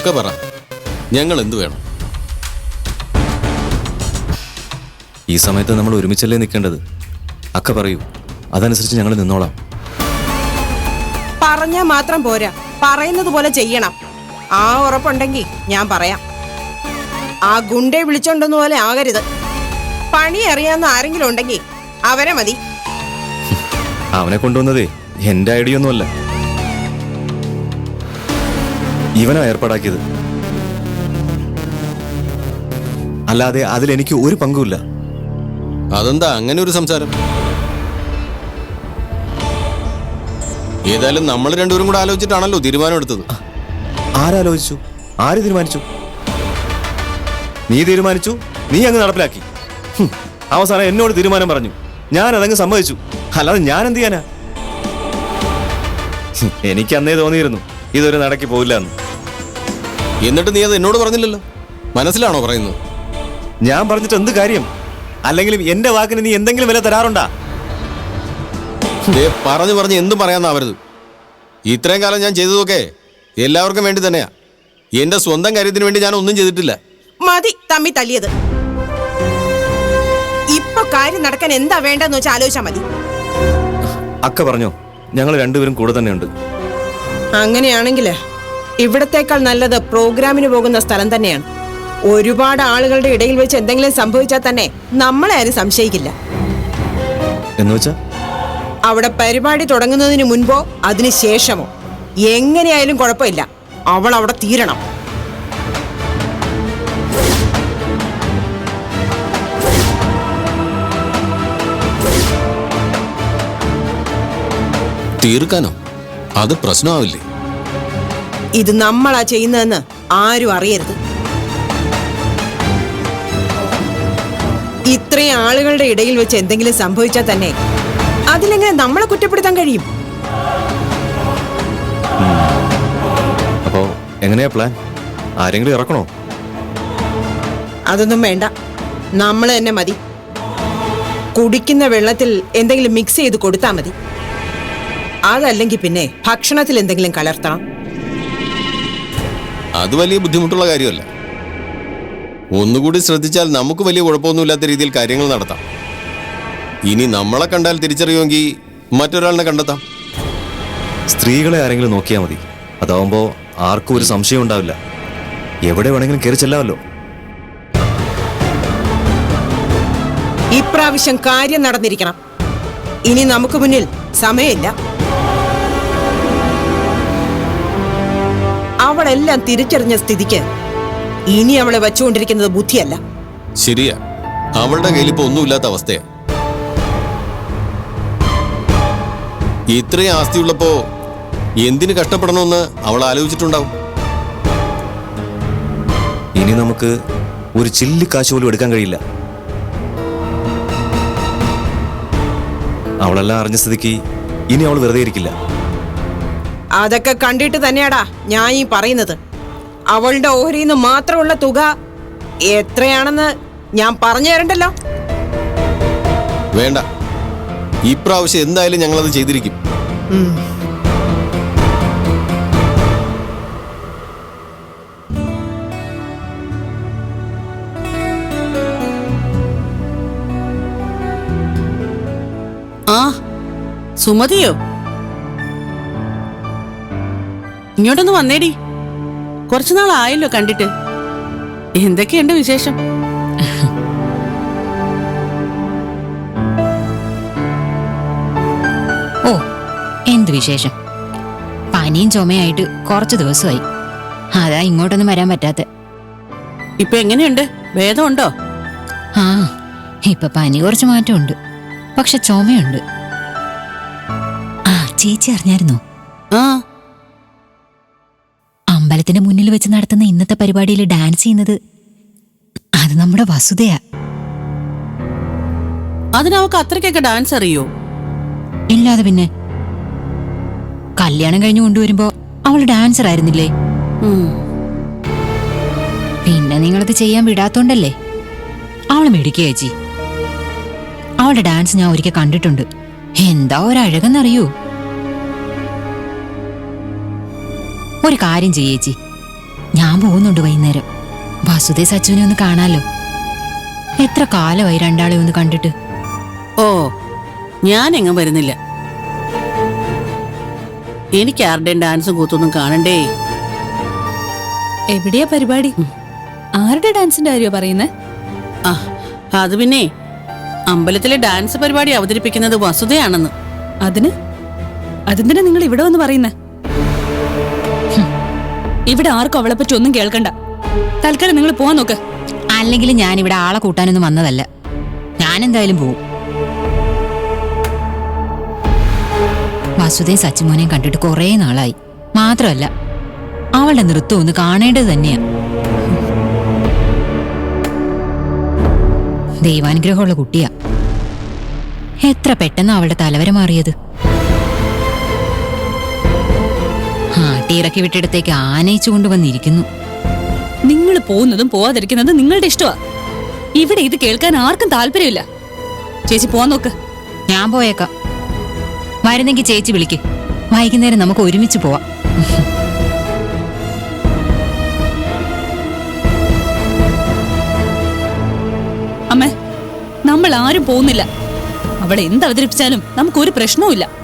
അക്ക പറ. ഞങ്ങൾ എന്തു വേണം? ഈ സമയത്ത് നമ്മൾ ഒരുമിച്ചല്ലേ നിൽക്കേണ്ടത്? അക്ക പറയൂ. അതനുസരിച്ച് ഞങ്ങൾ നിന്നോളാം. പറഞ്ഞാൽ മാത്രം പോരാ. പറയുന്നത് പോലെ ചെയ്യണം. ആ ഉറപ്പുണ്ടെങ്കിൽ ഞാൻ പറയാം. ആ ഗുണ്ടെ വിളിച്ചോണ്ടെന്ന് പോലെ ആകരുത്. പണി അറിയാവുന്ന ആരെങ്കിലും ഉണ്ടെങ്കിൽ അവരെ മതി. അവനെ കൊണ്ടുവന്നതേ എന്റെ ഐഡിയ ഒന്നുമല്ല. ഇവനാ ഏർപ്പാടാക്കിയത്. അല്ലാതെ അതിൽ എനിക്ക് ഒരു പങ്കുമില്ല. അതെന്താ അങ്ങനെ ഒരു സംസാരം? ഏതായാലും നമ്മൾ രണ്ടുപേരും കൂടെ ആലോചിച്ചിട്ടാണല്ലോ തീരുമാനം എടുത്തത് ആരാലോചിച്ചു? ആര് തീരുമാനിച്ചു? നീ തീരുമാനിച്ചു നീ അങ്ങ് നടപ്പിലാക്കി. അവസാനം എന്നോട് തീരുമാനം പറഞ്ഞു. ഞാൻ അതങ്ങ് സമ്മതിച്ചു. അല്ലാതെ ഞാൻ എന്ത് ചെയ്യാനാ? എനിക്ക് അന്നേ തോന്നിയിരുന്നു ഇതൊരു നടക്കി പോവില്ല എന്ന്. എന്നിട്ട് നീ അത് എന്നോട് പറഞ്ഞില്ലല്ലോ? മനസ്സിലാണോ പറയുന്നത്? ഞാൻ പറഞ്ഞിട്ട് എന്ത് കാര്യം? അല്ലെങ്കിലും എന്റെ വാക്കിന് നീ എന്തെങ്കിലും വില തരാറുണ്ടാ? ദേ, പറഞ്ഞു പറഞ്ഞ് എന്തും പറയാന്നാവരുത്. ഇത്രയും കാലം ഞാൻ ചെയ്തതൊക്കെ എല്ലാവർക്കും വേണ്ടി തന്നെയാ. എന്റെ സ്വന്തം കാര്യത്തിന് വേണ്ടി ഞാൻ ഒന്നും ചെയ്തിട്ടില്ല. മതി തമ്മി തല്ലിയത്. ഇപ്പൊ കാര്യം നടക്കാൻ എന്താ വേണ്ടെന്ന് വെച്ചാൽ ആലോചിച്ചാ മതി. അക്ക പറഞ്ഞോ ഞങ്ങൾ രണ്ടുപേരും കൂടെ തന്നെയുണ്ട്. അങ്ങനെയാണെങ്കിൽ ഇവിടത്തേക്കാൾ നല്ലത് പ്രോഗ്രാമിന് പോകുന്ന സ്ഥലം തന്നെയാണ്. ഒരുപാട് ആളുകളുടെ ഇടയിൽ വെച്ച് എന്തെങ്കിലും സംഭവിച്ചാൽ തന്നെ നമ്മളെ ആരും സംശയിക്കില്ല. എന്ന് വെച്ചാ അവിടെ പരിപാടി തുടങ്ങുന്നതിന് മുൻപോ അതിന് ശേഷമോ? എങ്ങനെയായാലും കുഴപ്പമില്ല. അവൾ അവിടെ തീരണം. തീർക്കാനോ? അത് പ്രശ്നമാവില്ലേ? ഇത് നമ്മളാ ചെയ്യുന്നതെന്ന് ആരും അറിയരുത്. ഇത്രയും ആളുകളുടെ ഇടയിൽ വെച്ച് എന്തെങ്കിലും സംഭവിച്ചാൽ തന്നെ അതിലെങ്ങനെ നമ്മളെ കുറ്റപ്പെടുത്താൻ കഴിയും? അപ്പോ എങ്ങനെയാ പ്ലാൻ? ആരെങ്കിലും ഇറക്കണോ? അതൊന്നും വേണ്ട. നമ്മൾ തന്നെ മതി. കുടിക്കുന്ന വെള്ളത്തിൽ എന്തെങ്കിലും മിക്സ് ചെയ്ത് കൊടുത്താൽ മതി. അതല്ലെങ്കിൽ പിന്നെ ഭക്ഷണത്തിൽ എന്തെങ്കിലും കലർത്തണം. അത് വലിയ ബുദ്ധിമുട്ടുള്ള കാര്യമല്ല. ഒന്നുകൂടി ശ്രദ്ധിച്ചാൽ നമുക്ക് വലിയ കുഴപ്പമൊന്നുമില്ലാത്ത രീതിയിൽ കാര്യങ്ങൾ നടത്താം. ഇനി നമ്മളെ കണ്ടാൽ തിരിച്ചറിയുമെങ്കിൽ മറ്റൊരാളിനെ കണ്ടെത്താം. സ്ത്രീകളെ ആരെങ്കിലും നോക്കിയാൽ മതി. അതാവുമ്പോൾ ആർക്കും ഒരു സംശയം ഉണ്ടാവില്ല. എവിടെ വേണമെങ്കിലും കയറി ചെല്ലാമല്ലോ. ഇപ്രാവശ്യം കാര്യം നടന്നിരിക്കണം. ഇനി നമുക്ക് മുന്നിൽ സമയമില്ല. അവളെല്ലാം തിരിച്ചറിഞ്ഞ സ്ഥിതിക്ക് ഇനി അവളെ വച്ചുകൊണ്ടിരിക്കുന്നത് ബുദ്ധിയല്ല. ശരിയാ. അവളുടെ കയ്യിൽ ഇപ്പൊ ഒന്നുമില്ലാത്ത അവസ്ഥയാ. ഇത്രയും ആസ്തിയുള്ളപ്പോ എന്തിനു കഷ്ടപ്പെടണമെന്ന് അവൾ ആലോചിച്ചിട്ടുണ്ടാവും? ഇനി നമുക്ക് ഒരു ചില്ലി കാശ് പോലും എടുക്കാൻ കഴിയില്ല. അവളെല്ലാം അറിഞ്ഞ സ്ഥിതിക്ക് ഇനി അവൾ വെറുതെ ഇരിക്കില്ല. അതൊക്കെ കണ്ടിട്ട് തന്നെയാടാ ഞാൻ ഈ പറയുന്നത്. അവളുടെ ഓഹരിയിൽ നിന്ന് മാത്രമുള്ള തുക എത്രയാണെന്ന് ഞാൻ പറഞ്ഞു തരണ്ടല്ലോ? വേണ്ട. ഇപ്രാവശ്യം എന്തായാലും ഞങ്ങളത് ചെയ്തിരിക്കും. ആ സുമതിയോ? ഇങ്ങോട്ടൊന്ന് വന്നേടി. കുറച്ചു നാളായല്ലോ കണ്ടിട്ട് എന്തൊക്കെയുണ്ട് വിശേഷം? ഓ എന്ത് വിശേഷം? പനിയും ചുമയായിട്ട് കുറച്ച് ദിവസമായി. അതാ ഇങ്ങോട്ടൊന്നും വരാൻ പറ്റാത്ത. ഇപ്പൊ എങ്ങനെയുണ്ട്? ഭേദമുണ്ടോ? ആ ഇപ്പൊ പനി കുറച്ച് മാറ്റമുണ്ട്. പക്ഷെ ചുമയുണ്ട്. ആ ചേച്ചി അറിഞ്ഞായിരുന്നോ? ആ അമ്പലത്തിന്റെ മുന്നിൽ വെച്ച് നടത്തുന്ന ഇന്നത്തെ പരിപാടിയിൽ ഡാൻസ് ചെയ്യുന്നത് അത് നമ്മുടെ വസുതയാ അതിനവക്ക് അത്രയ്ക്കൊക്കെ ഡാൻസ് അറിയോ? ഇല്ലാതെ പിന്നെ. കല്യാണം കഴിഞ്ഞു കൊണ്ടുവരുമ്പോ അവൾ ഡാൻസർ ആയിരുന്നില്ലേ. പിന്നെ നിങ്ങളത് ചെയ്യാൻ വിടാത്തോണ്ടല്ലേ? അവൾ മേടിക്കുക ചേച്ചി. അവളുടെ ഡാൻസ് ഞാൻ ഒരിക്കൽ കണ്ടിട്ടുണ്ട്. എന്താ ഒരഴകെന്നറിയൂ? ഒരു കാര്യം ചെയ്യേച്ചി ഞാൻ പോകുന്നുണ്ട് വൈകുന്നേരം. വാസുദേ സച്ചുവിനെ ഒന്ന് കാണാലോ. എത്ര കാലമായി രണ്ടാളെ ഒന്ന് കണ്ടിട്ട്? ഓ ഞാൻ എങ്ങും വരുന്നില്ല. എനിക്ക് ആരുടെയും ഡാൻസും കൂത്തൊന്നും കാണണ്ടേ? എവിടെയാ പരിപാടി? ആരുടെ ഡാൻസിന്റെ കാര്യോ പറയുന്നേ? ആ അത് പിന്നെ അമ്പലത്തിലെ ഡാൻസ് പരിപാടി അവതരിപ്പിക്കുന്നത് വസുതയാണെന്ന് അതിന്? അതെന്തിനാ നിങ്ങൾ ഇവിടെ വന്ന് പറയുന്നേ. ഇവിടെ ആർക്കും അവളെ പറ്റി ഒന്നും കേൾക്കണ്ട. തൽക്കാലം നിങ്ങൾ പോവാൻ നോക്ക്. അല്ലെങ്കിൽ ഞാൻ ഇവിടെ ആളെ കൂട്ടാനൊന്നും വന്നതല്ല. ഞാൻ എന്തായാലും പോവും. വാസുദേവ് സച്ചിമോനെയും കണ്ടിട്ട് കുറേ നാളായി. മാത്രമല്ല അവളുടെ നൃത്തം ഒന്ന് കാണേണ്ടത് തന്നെയാ. ദൈവാനുഗ്രഹമുള്ള കുട്ടിയാ. എത്ര പെട്ടെന്ന് അവളുടെ തലവര മാറിയത്. ആട്ടിയിറക്കി വിട്ടിടത്തേക്ക് ആനയിച്ചു കൊണ്ടുവന്നിരിക്കുന്നു. നിങ്ങൾ പോകുന്നതും പോവാതിരിക്കുന്നതും നിങ്ങളുടെ ഇഷ്ടമാ ഇവിടെ ഇത് കേൾക്കാൻ ആർക്കും താല്പര്യമില്ല. ചേച്ചി പോവാൻ നോക്ക്. ഞാൻ പോയേക്കാം. വരുന്നെങ്കിൽ ചേച്ചി വിളിക്ക്. വൈകുന്നേരം നമുക്ക് ഒരുമിച്ച് പോവാം. അമ്മേ നമ്മൾ ആരും പോകുന്നില്ല. അവളെ എന്ത് അവതരിപ്പിച്ചാലും നമുക്കൊരു പ്രശ്നവുമില്ല.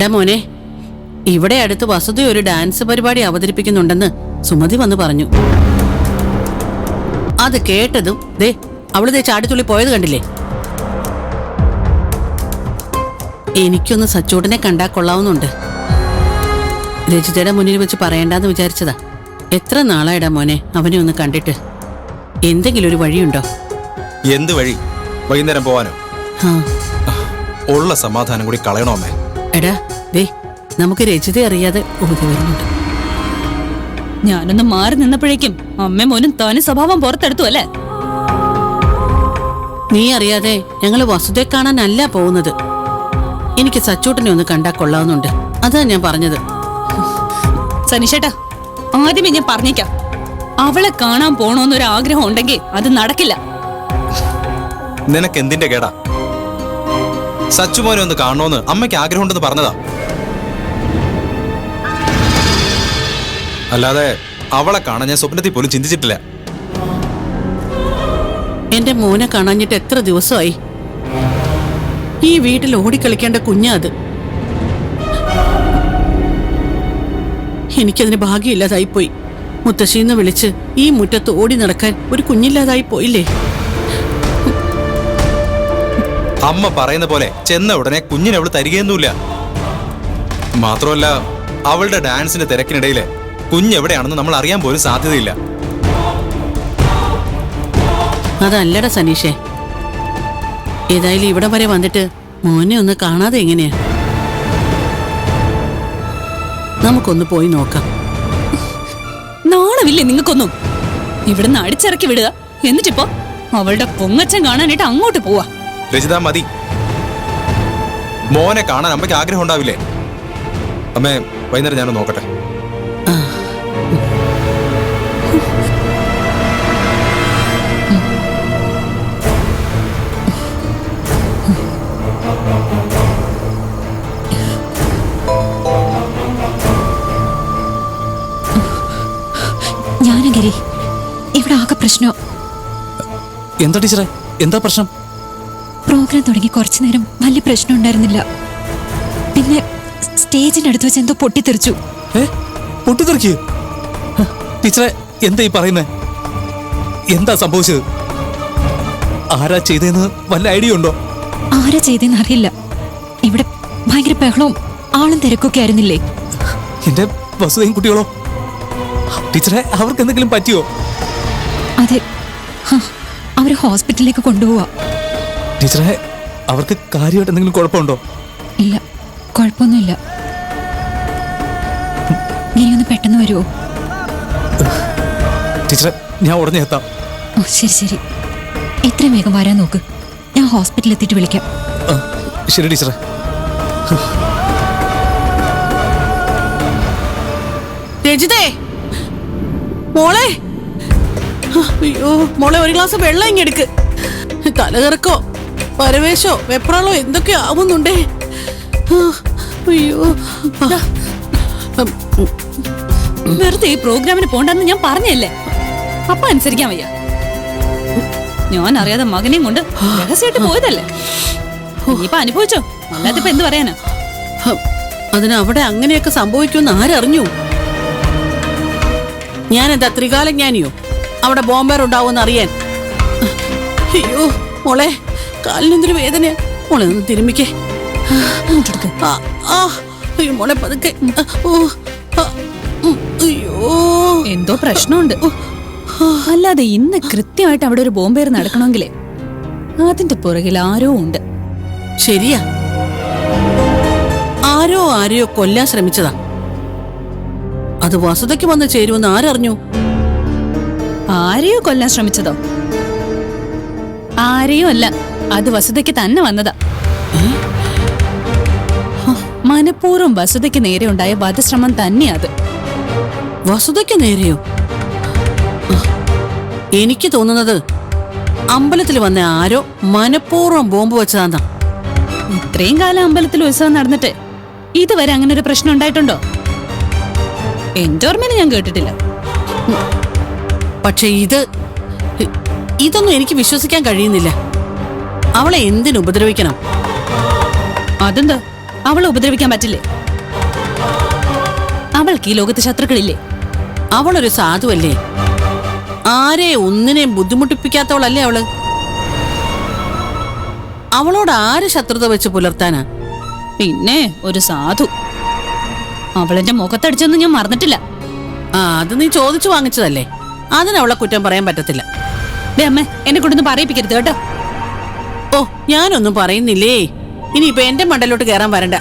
എടാ മോനെ? ഇവിടെ അടുത്ത് വസതി ഒരു ഡാൻസ് പരിപാടി അവതരിപ്പിക്കുന്നുണ്ടെന്ന് സുമതി വന്ന് പറഞ്ഞു. അത് കേട്ടതും ദേ അവൾ ദേ ചാടിത്തുള്ളി പോയത് കണ്ടില്ലേ? എനിക്കൊന്ന് സച്ചൂട്ടനെ കണ്ടാ കൊള്ളാവുന്നുണ്ട്. രജിതയുടെ മുന്നിൽ വെച്ച് പറയണ്ടെന്ന് വിചാരിച്ചതാ. എത്ര നാളായിടാ മോനെ അവനെ ഒന്ന് കണ്ടിട്ട്? എന്തെങ്കിലും ഒരു വഴിയുണ്ടോ? എന്ത് വഴി? വൈകുന്നേരം പോവാനോ? ഉള്ള സമാധാനം കൂടി കളയണോ അമ്മേ? എടാ ദേ നമുക്ക് രചിത അറിയാതെ ഊതി വരുന്നുണ്ട്. ഞാനൊന്ന് മാറി നിന്നപ്പോഴേക്കും അമ്മ മോനും തനി സ്വഭാവം പുറത്തെടുത്തു അല്ലേ? നീ അറിയാതെ ഞങ്ങൾ വസുതെ കാണാനല്ല പോകുന്നത്. എനിക്ക് സച്ചൂട്ടനെ ഒന്ന് കണ്ടാ കൊള്ളാവുന്നുണ്ട്. അതാ ഞാൻ പറഞ്ഞത്. സനിഷേട്ടാ ആദ്യമേ ഞാൻ പറഞ്ഞേക്കാം. അവളെ കാണാൻ പോണോന്നൊരു ആഗ്രഹം ഉണ്ടെങ്കിൽ അത് നടക്കില്ല. നിനക്ക് എന്തിന്റെ കേടാ? സച്ചുമോനെ ഒന്ന് കാണണോന്ന് അമ്മയ്ക്ക് ആഗ്രഹമുണ്ടെന്ന് പറഞ്ഞതാ. അല്ലാതെ അവളെ കാണാൻ ഞാൻ സ്വപ്നത്തിൽ പോലും ചിന്തിച്ചിട്ടില്ല. എന്റെ മോനെ കാണാഞ്ഞിട്ട് എത്ര ദിവസമായി? ഈ വീട്ടിൽ ഓടിക്കളിക്കേണ്ട കുഞ്ഞാ അത്. എനിക്കതിന് ഭാഗ്യമില്ലാതായിപ്പോയി. മുത്തശ്ശിന്ന് വിളിച്ച് ഈ മുറ്റത്ത് ഓടി നടക്കാൻ ഒരു കുഞ്ഞില്ലാതായി പോയില്ലേ അമ്മ പറയുന്ന പോലെ ചെന്ന ഉടനെ കുഞ്ഞിനെ അവൾ തരികയൊന്നുമില്ല. മാത്രമല്ല അവളുടെ ഡാൻസിന്റെ തിരക്കിനിടയിൽ കുഞ്ഞെവിടെയാണെന്ന് നമ്മൾ അറിയാൻ പോലും സാധ്യതയില്ല. അതല്ലട സനീഷേ. ഏതായാലും ഇവിടെ വരെ വന്നിട്ട് മോനെ ഒന്ന് കാണാതെ എങ്ങനെയാ? നമുക്കൊന്ന് പോയി നോക്കാം. നാണമില്ലേ നിങ്ങൾക്കൊന്നും? ഇവിടുന്ന് അടിച്ചിറക്കി വിടുക. എന്നിട്ടിപ്പോ അവളുടെ പൊങ്ങച്ചൻ കാണാനായിട്ട് അങ്ങോട്ട് പോവാ. രചിത മതി. മോനെ കാണാൻ അമ്മയ്ക്ക് ആഗ്രഹം ഉണ്ടാവില്ലേ? അമ്മേ വൈകുന്നേരം ഞാനൊന്ന് നോക്കട്ടെ. ആ ഞാനഗിരി ഇവിടെ ആകെ പ്രശ്നം. എന്താ ടീച്ചറെ? എന്താ പ്രശ്നം? പ്രോഗ്രാം തുടങ്ങി കുറച്ചു നേരം വലിയ പ്രശ്നം ഉണ്ടായിരുന്നില്ല. പിന്നെ സ്റ്റേജിന്റെ അടുത്ത് വെച്ച് എന്തോ പൊട്ടിത്തെറിച്ചു. പൊട്ടിത്തെറിക്ക്? ടീച്ചറെ എന്താ ഈ പറയുന്നേ? എന്താ സംഭവിച്ചത്? ആരാ ചെയ്തതെന്ന് വല്ല ഐഡിയ ഉണ്ടോ? ആരാ ചെയ്തെന്ന് അറിയില്ല. ഇവിടെ ഭയങ്കര ബഹളവും ആളും തിരക്കൊക്കെ ആയിരുന്നില്ലേ? എന്റെ വസുതയും കുട്ടികളോ? ടീച്ചറെ അവർക്ക് എന്തെങ്കിലും പറ്റിയോ? അതെ. അവർ അവരെ ഹോസ്പിറ്റലിലേക്ക് കൊണ്ടുപോവാ. ടീച്ചറെ അവർക്ക് കാര്യമായിട്ട് എന്തെങ്കിലും കുഴപ്പമുണ്ടോ? ഇല്ല കുഴപ്പമൊന്നുമില്ല. ഒന്ന് പെട്ടെന്ന് വരുമോ ടീച്ചറെ ഞാൻ ഉടനെ എത്താം. ഓ ശരി ശരി. എത്രയും വേഗം വരാൻ നോക്ക്. ഞാൻ ഹോസ്പിറ്റലിൽ എത്തിയിട്ട് വിളിക്കാം. ശരി ടീച്ചറെ. രജിതേ മോളെ. അയ്യോ മോളെ ഒരു ഗ്ലാസ് വെള്ളം ഇങ്ങെടുക്ക് തലകറക്കോ. പരവേശോ വെപ്രാളോ എന്തൊക്കെ ആവുന്നുണ്ടേ? അയ്യോ. വെറുതെ ഈ പ്രോഗ്രാമിന് പോണ്ടെന്ന് ഞാൻ പറഞ്ഞല്ലേ? അപ്പ അനുസരിക്കാൻ വയ്യ. ഞാൻ അറിയാതെ മകനെയും കൊണ്ട് രഹസ്യമായിട്ട് പോയതല്ലേ? ഇപ്പൊ അനുഭവിച്ചോ? അല്ലാതെ ഇപ്പൊ എന്ത് പറയാനാ? അതിന് അവിടെ അങ്ങനെയൊക്കെ സംഭവിക്കുമെന്ന് ആരറിഞ്ഞു? ഞാൻ എന്താ ത്രികാലജ്ഞാനിയോ? അവിടെ ബോംബേർ ഉണ്ടാവുമെന്ന് അറിയാൻ? അയ്യോ മോളെ. കാലിനെന്തൊരു വേദന? മോളെ ഒന്ന് തിരുമ്പിക്കേ ആ, ആ, അയ്യോ മോളെ പതുക്കെ. ഓ, ആ, ഉം, അയ്യോ. എന്തോ പ്രശ്നമുണ്ട്. അല്ലാതെ ഇന്ന് കൃത്യമായിട്ട് അവിടെ ഒരു ബോംബേർ നടക്കണമെങ്കിലേ അതിന്റെ പുറകിൽ ആരോ ഉണ്ട്. ശരിയാ. ആരോ ആരെയോ കൊല്ലാൻ ശ്രമിച്ചതാ. അത് വസുതയ്ക്ക് വന്ന് ചേരുമെന്ന് ആരറിഞ്ഞു? ആരെയോ കൊല്ലാൻ ശ്രമിച്ചതോ? ആരെയോ അല്ല. അത് വസുതയ്ക്ക് തന്നെ വന്നതാ. മനഃപൂർവം വസുതയ്ക്ക് നേരെ ഉണ്ടായ വധശ്രമം തന്നെയാ അത്. വസുതയ്ക്ക് നേരെയോ? എനിക്ക് തോന്നുന്നത് അമ്പലത്തിൽ വന്ന ആരോ മനഃപൂർവം ബോംബ് വെച്ചതാന്നാ. ഇത്രയും കാലം അമ്പലത്തിൽ ഉത്സവം നടന്നിട്ട് ഇതുവരെ അങ്ങനെ ഒരു പ്രശ്നം ഉണ്ടായിട്ടുണ്ടോ? എന്റെ ഓർമ്മയിൽ ഞാൻ കേട്ടിട്ടില്ല. പക്ഷെ ഇത് ഇതൊന്നും എനിക്ക് വിശ്വസിക്കാൻ കഴിയുന്നില്ല. അവളെ എന്തിനു ഉപദ്രവിക്കണം? അതെന്താ? അവളെ ഉപദ്രവിക്കാൻ പറ്റില്ലേ? അവൾക്ക് ഈ ലോകത്ത് ശത്രുക്കളില്ലേ? അവളൊരു സാധുവല്ലേ? ആരെ ഒന്നിനെയും ബുദ്ധിമുട്ടിപ്പിക്കാത്തവളല്ലേ അവൾ? അവളോട് ആര് ശത്രുത വെച്ച് പുലർത്താനാ? പിന്നെ ഒരു സാധു. അവളെന്റെ മുഖത്തടിച്ചൊന്നും ഞാൻ മറന്നിട്ടില്ല. ആ അത് നീ ചോദിച്ചു വാങ്ങിച്ചതല്ലേ? അതിനവളെ കുറ്റം പറയാൻ പറ്റത്തില്ല. അമ്മ എന്നെ കൊണ്ടൊന്നും പറയിപ്പിക്കരുത് കേട്ടോ. ഓ ഞാനൊന്നും പറയുന്നില്ലേ? ഇനിയിപ്പൊ എന്റെ മണ്ടലോട്ട് കയറാൻ വരണ്ട.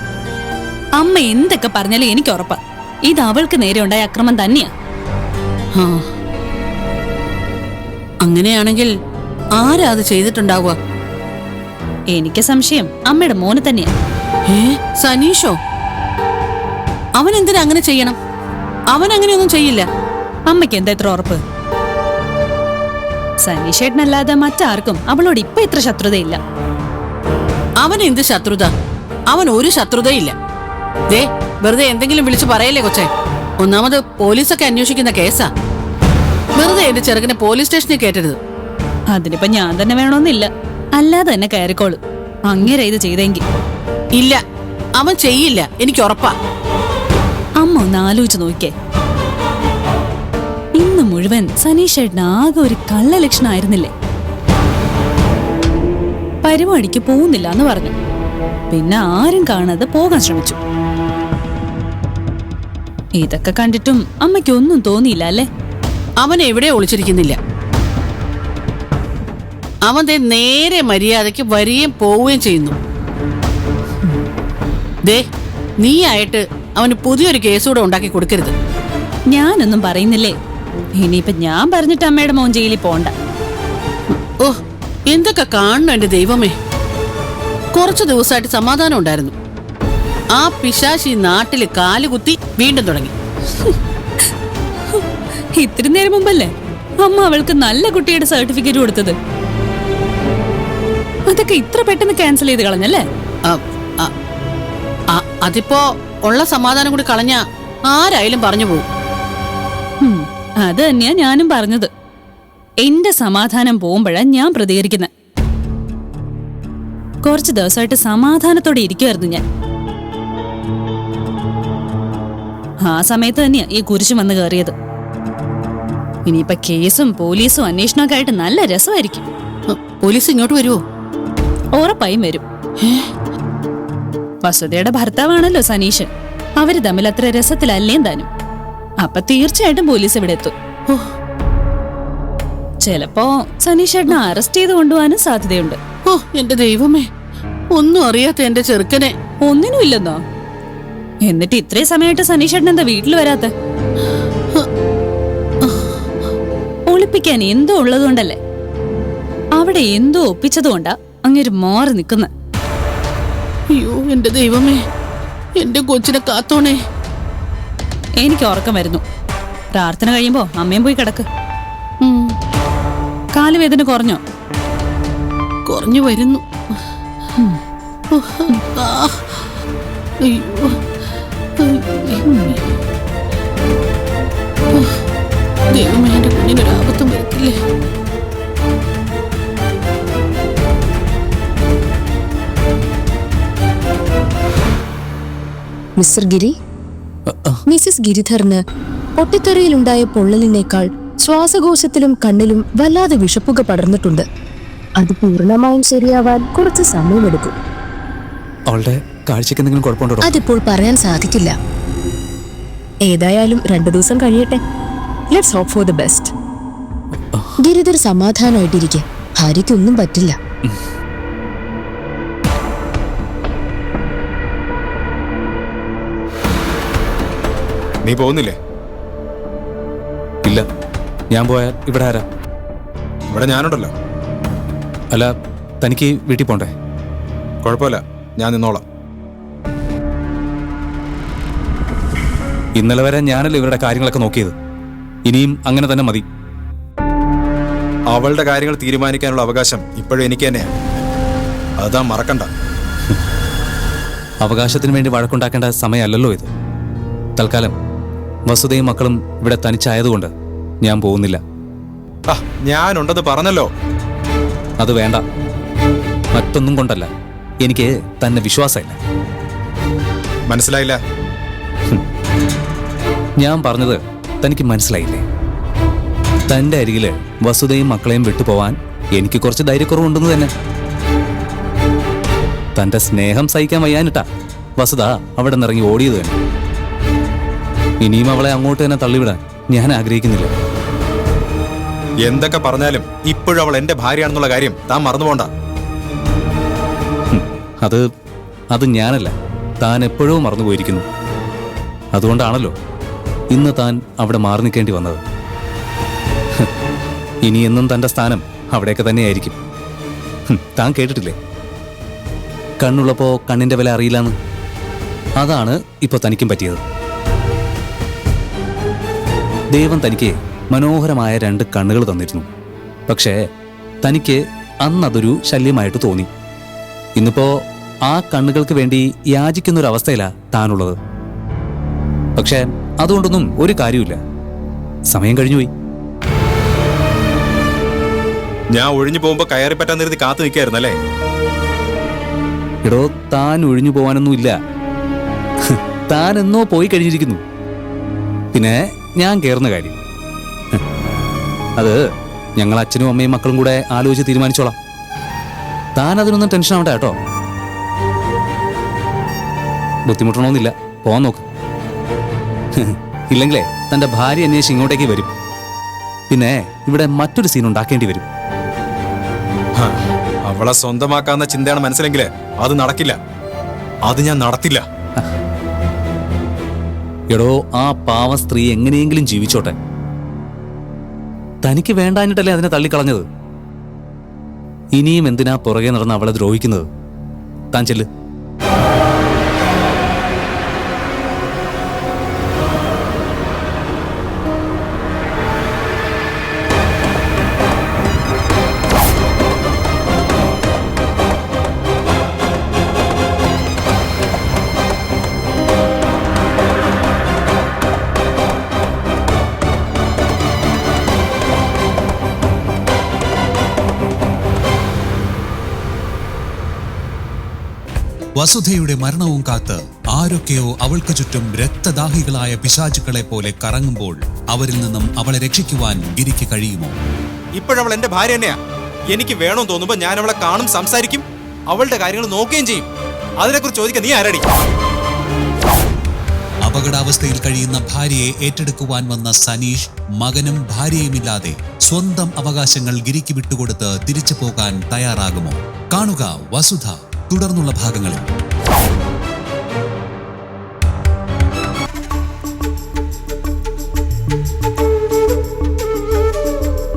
അമ്മ എന്തൊക്കെ പറഞ്ഞാലും എനിക്ക് ഉറപ്പാ. ഇത് അവൾക്ക് നേരെ ഉണ്ടായ അക്രമം തന്നെയാ. ആ. അങ്ങനെയാണെങ്കിൽ ആരാ അത് ചെയ്തിട്ടുണ്ടാവുക? എനിക്ക് സംശയം. അമ്മയുടെ മോന് തന്നെയാ. ഏ സനീഷോ? അവൻ എന്തിനാ അങ്ങനെ ചെയ്യണം? അവൻ അങ്ങനെയൊന്നും ചെയ്യില്ല. അമ്മയ്ക്ക് എന്താ ഇത്ര ഉറപ്പ്? സനീഷേട്ടനല്ലാതെ മറ്റാർക്കും അവളോട് ഇപ്പൊ ഇത്ര ശത്രുതയില്ല. അവൻ എന്ത് ശത്രുത? അവൻ ഒരു ശത്രുതയില്ല. ദേ വെറുതെ എന്തെങ്കിലും വിളിച്ചു പറയല്ലേ കൊച്ചെ. ഒന്നാമത് പോലീസൊക്കെ അന്വേഷിക്കുന്ന കേസാ. വെറുതെ എന്റെ ചെറുക്കനെ പോലീസ് സ്റ്റേഷനിൽ കേട്ടരുത് അതിനിപ്പോ ഞാൻ തന്നെ വേണമെന്നില്ല. അല്ലാതെ തന്നെ കയറിക്കോളൂ. അങ്ങനെ ഇത് ചെയ്തെങ്കിൽ ഇല്ല അവൻ ചെയ്യില്ല. എനിക്ക് ഉറപ്പാ. അമ്മ ഒന്ന് ആലോചിച്ച് നോക്കിയേ. ഇന്ന് സനീഷ് ഏട്ടന് ആകെ ഒരു കള്ളലക്ഷണായിരുന്നില്ലേ? പരിപാടിക്ക് പോകുന്നില്ല എന്ന് പറഞ്ഞു. പിന്നെ ആരും കാണാതെ പോകാൻ ശ്രമിച്ചു. ഇതൊക്കെ കണ്ടിട്ടും അമ്മയ്ക്കൊന്നും തോന്നിയില്ല അല്ലേ? അവൻ എവിടെ ഒളിച്ചിരിക്കുന്നില്ല? അവൻ നേരെ മര്യാദയ്ക്ക് വരികയും പോവുകയും ചെയ്യുന്നു. ദേ നീ ആയിട്ട് അവന് പുതിയൊരു കേസ് കൂടെ ഉണ്ടാക്കി കൊടുക്കരുത്. ഞാനൊന്നും പറയുന്നില്ലേ? ഇനിയിപ്പൊ ഞാൻ പറഞ്ഞിട്ട് അമ്മയുടെ മോൻ ജയിലിൽ പോണ്ട. ഓ എന്തൊക്കെ കാണണം എന്റെ ദൈവമേ. കുറച്ചു ദിവസമായിട്ട് സമാധാനം ഉണ്ടായിരുന്നു. ആ പിശാശി നാട്ടിൽ കാലുകുത്തി വീണ്ടും തുടങ്ങി. ഇത്തിരി നേരം മുമ്പല്ലേ അമ്മ അവൾക്ക് നല്ല കുട്ടിയുടെ സർട്ടിഫിക്കറ്റ് കൊടുത്തത്? അതൊക്കെ ഇത്ര പെട്ടെന്ന് ക്യാൻസൽ ചെയ്ത് കളഞ്ഞല്ലേ? അതിപ്പോ ഉള്ള സമാധാനം കൂടി കളഞ്ഞ ആരായാലും പറഞ്ഞു പോകും. അത് തന്നെയാ ഞാനും പറഞ്ഞത്. എന്റെ സമാധാനം പോകുമ്പോഴാ ഞാൻ പ്രതികരിക്കുന്നത് കുറച്ച് ദിവസമായിട്ട് സമാധാനത്തോടെ ഇരിക്കുമായിരുന്നു ഞാൻ. ആ സമയത്ത് തന്നെയാ ഈ കുരിശ് വന്ന് കയറിയത്. ഇനിയിപ്പൊ കേസും പോലീസും അന്വേഷണമൊക്കെ ആയിട്ട് നല്ല രസമായിരിക്കും. പോലീസ് ഇങ്ങോട്ട് വരുമോ ഉറപ്പായും വരും. വസുതയുടെ ഭർത്താവാണല്ലോ സനീഷ്. അവർ തമ്മിൽ അത്ര രസത്തിലല്ലേ താനും? അപ്പൊ തീർച്ചയായിട്ടും പോലീസ് ഇവിടെ എത്തും. ചിലപ്പോ സനീഷേട്ടനെ അറസ്റ്റ് ചെയ്ത് കൊണ്ടുപോകാനും സാധ്യതയുണ്ട്. ഓ എന്റെ ദൈവമേ. ഒന്നും അറിയാത്ത എന്റെ ചെറുക്കനെ. ഒന്നിനും ഇല്ലെന്നോ? എന്നിട്ട് ഇത്രയും സമയമായിട്ട് സനീഷേട്ടൻ എന്താ വീട്ടിൽ വരാത്ത? ഒളിപ്പിക്കാൻ എന്തോ ഉള്ളതുകൊണ്ടല്ലേ? അവിടെ എന്തോ ഒപ്പിച്ചതുകൊണ്ടാ അങ്ങൊരു മാറി നിൽക്കുന്ന അയ്യോ എന്റെ ദൈവമേ. എന്റെ കൊച്ചിനെ കാത്തോണേ. എനിക്ക് ഉറക്കം വരുന്നു. പ്രാർത്ഥന കഴിയുമ്പോ അമ്മയും പോയി കിടക്ക്. കാലുവേദന കുറഞ്ഞോ? കുറഞ്ഞു വരുന്നു. ദൈവമേ എന്റെ കുഞ്ഞിനൊരു ആപത്തും വരത്തില്ലേ? മിസ്റ്റർ ഗിരി? മിസ്സിസ് ഗിരിധറിന് പൊട്ടിത്തെറിയിലുണ്ടായ പൊള്ളലിനേക്കാൾ ശ്വാസകോശത്തിലും കണ്ണിലും വല്ലാതെ വിഷപ്പുക പടർന്നിട്ടുണ്ട്. അത് പൂർണമായും ശരിയാവാൻ കുറച്ച് സമയമെടുക്കും. അവളുടെ കാഴ്ചക്ക് എന്തെങ്കിലും കുഴപ്പമുണ്ടോ? അതിപ്പോൾ പറയാൻ സാധിക്കില്ല. ഏതായാലും രണ്ടു ദിവസം കഴിയട്ടെ. Let's hope for the best Giridhar സമാധാനമായിട്ടിരിക്കെ. ഭാര്യയ്ക്കൊന്നും പറ്റില്ല. നീ പോകുന്നില്ലേ? ഇല്ല. ഞാൻ പോയാൽ ഇവിടെ ആരാ? ഇവിടെ ഞാനുണ്ടല്ലോ. അല്ല തനിക്ക് വീട്ടിൽ പോണ്ടേ? കുഴപ്പമില്ല. ഞാൻ നിന്നോളാം. ഇന്നലെ വരെ ഞാനല്ലേ ഇവരുടെ കാര്യങ്ങളൊക്കെ നോക്കിയത്. ഇനിയും അങ്ങനെ തന്നെ മതി. അവളുടെ കാര്യങ്ങൾ തീരുമാനിക്കാനുള്ള അവകാശം ഇപ്പോഴും എനിക്ക് തന്നെയാണ് അതാ മറക്കണ്ട. അവകാശത്തിന് വേണ്ടി വഴക്കുണ്ടാക്കേണ്ട സമയമല്ലല്ലോ ഇത്. തൽക്കാലം വസുതയും മക്കളും ഇവിടെ തനിച്ചായതുകൊണ്ട് ഞാൻ പോകുന്നില്ല. ഞാനുണ്ടെന്ന് പറഞ്ഞല്ലോ. അത് വേണ്ട. മറ്റൊന്നും കൊണ്ടല്ല. എനിക്ക് തന്നെ വിശ്വാസമില്ല. മനസ്സിലായില്ല? ഞാൻ പറഞ്ഞത് തനിക്ക് മനസ്സിലായില്ലേ? തന്റെ അരികിൽ വസുതയും മക്കളെയും വിട്ടുപോവാൻ എനിക്ക് കുറച്ച് ധൈര്യക്കുറവുണ്ടെന്ന് തന്നെ. തന്റെ സ്നേഹം സഹിക്കാൻ വയ്യാനിട്ടാ വസുത അവിടെ നിന്നിറങ്ങി ഓടിയത് തന്നെ. ഇനിയും അവളെ അങ്ങോട്ട് തന്നെ തള്ളിവിടാൻ ഞാൻ ആഗ്രഹിക്കുന്നില്ല. എന്തൊക്കെ പറഞ്ഞാലും ഇപ്പോഴും അവൾ എന്റെ ഭാര്യയാണെന്നുള്ള കാര്യം താൻ മറന്നുപോണ്ട. അത് അത് ഞാനല്ല. താൻ എപ്പോഴോ മറന്നുപോയിരിക്കുന്നു. അതുകൊണ്ടാണല്ലോ ഇന്ന് താൻ അവിടെ മാറി നിൽക്കേണ്ടി വന്നത്. ഇനി എന്നും തന്റെ സ്ഥാനം അവിടെയൊക്കെ തന്നെയായിരിക്കും. താൻ കേട്ടിട്ടില്ലേ? കണ്ണുള്ളപ്പോൾ കണ്ണിന്റെ വില അറിയില്ലാന്ന്. അതാണ് ഇപ്പോൾ തനിക്കും പറ്റിയത്. ദൈവം തനിക്ക് മനോഹരമായ രണ്ട് കണ്ണുകൾ തന്നിരുന്നു. പക്ഷേ തനിക്ക് അന്നതൊരു ശല്യമായിട്ട് തോന്നി. ഇന്നിപ്പോ ആ കണ്ണുകൾക്ക് വേണ്ടി യാചിക്കുന്നൊരവസ്ഥയിലാണ് താനുള്ളത്. പക്ഷേ അതുകൊണ്ടൊന്നും ഒരു കാര്യമില്ല സമയം കഴിഞ്ഞുപോയി. ഞാൻ ഒഴിഞ്ഞു പോകുമ്പോ കയറി പറ്റാൻ നിർത്തി കാത്തു നിൽക്കായിരുന്നു അല്ലേ എടോ താൻ ഒഴിഞ്ഞു പോവാനൊന്നുമില്ല. താൻ എന്നോ പോയി കഴിഞ്ഞിരിക്കുന്നു. പിന്നെ ഞാൻ കയറുന്ന കാര്യം. അത് ഞങ്ങൾ അച്ഛനും അമ്മയും മക്കളും കൂടെ ആലോചിച്ച് തീരുമാനിച്ചോളാം. താൻ അതിനൊന്നും ടെൻഷൻ ആവണ്ട കേട്ടോ. ബുദ്ധിമുട്ടണമെന്നില്ല പോവാൻ നോക്ക്. ഇല്ലെങ്കിലേ തന്റെ ഭാര്യ അന്വേഷിച്ച് ഇങ്ങോട്ടേക്ക് വരും. പിന്നെ ഇവിടെ മറ്റൊരു സീൻ ഉണ്ടാക്കേണ്ടി വരും. അവളെ സ്വന്തമാക്കാവുന്ന ചിന്തയാണ് മനസ്സിലെങ്കിൽ അത് നടക്കില്ല. അത് ഞാൻ നടത്തില്ല. എടോ ആ പാവ സ്ത്രീ എങ്ങനെയെങ്കിലും ജീവിച്ചോട്ടെ. തനിക്ക് വേണ്ടാഞ്ഞിട്ടല്ലേ അതിനെ തള്ളിക്കളഞ്ഞത്? ഇനിയും എന്തിനാ പുറകെ നടന്ന് അവളെ ദ്രോഹിക്കുന്നത്? താൻ ചെല്ല്. വസുധയുടെ മരണവും കാത്ത് ആരൊക്കെയോ അവൾക്ക് ചുറ്റും രക്തദാഹികളായ പിശാചുക്കളെ പോലെ കറങ്ങുമ്പോൾ അവരിൽ നിന്നും അവളെ രക്ഷിക്കുവാൻ ഗിരിക്ക് കഴിയുമോ? ഇപ്പോഴവൾ എന്റെ ഭാര്യ തന്നെയാ. എനിക്ക് വേണം തോന്നുമ്പോ ഞാൻ അവളെ കാണും സംസാരിക്കും അവളുടെ കാര്യങ്ങൾ നോക്കുകയും ചെയ്യും. അതിനെക്കുറിച്ച് ചോദിക്കാൻ നീ ആരടി? അപകടാവസ്ഥയിൽ കഴിയുന്ന ഭാര്യയെ ഏറ്റെടുക്കുവാൻ വന്ന സനീഷ് മകനും ഭാര്യയുമില്ലാതെ സ്വന്തം അവകാശങ്ങൾ ഗിരിക്ക് വിട്ടുകൊടുത്ത് തിരിച്ചു പോകാൻ തയ്യാറാകുമോ? കാണുക വസുധ. തുടർന്നുള്ള ഭാഗങ്ങളിൽ